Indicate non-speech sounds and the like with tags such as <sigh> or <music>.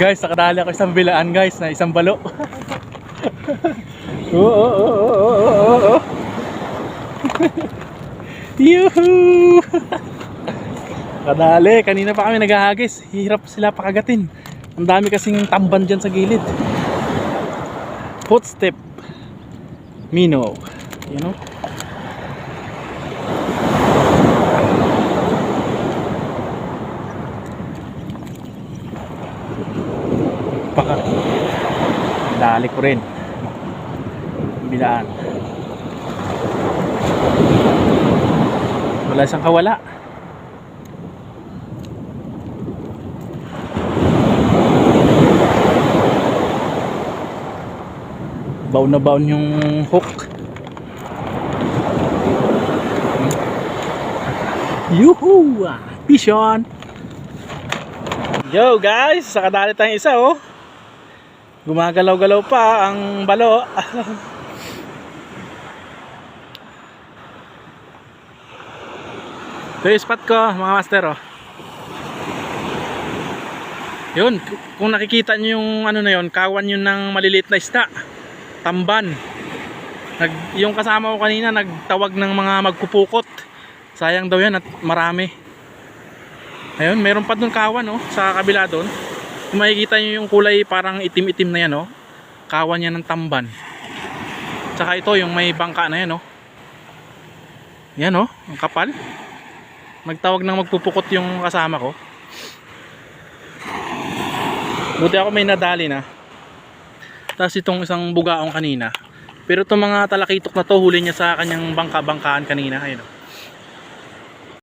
Guys, nakadali ako isang bilaan guys na isang balo. <laughs> Oo, oo, oo, oo, oo, oo! <laughs> <laughs> Kadali, kanina pa kami naghahagis. Hirap sila pakagatin. Ang dami kasing tamban dyan sa gilid. Footstep. Mino. You know? Paka. Dali ko rin. Bilaan. Wala siyang kawala. Baon na baon yung hook. Yuhu! Fish on! Yo guys, sakadali tayong isa oh. Gumagalaw-galaw pa ang balo. Ito yung spot ko mga master oh. Yun, kung nakikita nyo yung ano na yun, kawan yun ng maliliit na isda. Tamban. Nag, yung kasama ko kanina nagtawag ng mga magpupukot. Sayang daw yan at marami. Ayun, meron pa dun kawan oh, sa kabila doon. Makikita nyo yung kulay parang itim-itim na yan oh. Kawan yan ng tamban. Tsaka ito yung may bangka na yan oh. Yan oh, ang kapal. Nagtawag ng magpupukot yung kasama ko. Buti ako may nadali na. Tapos itong isang bugaong kanina. Pero itong mga talakitok na to, huli niya sa kanyang bangka-bangkaan kanina. Ayun oh.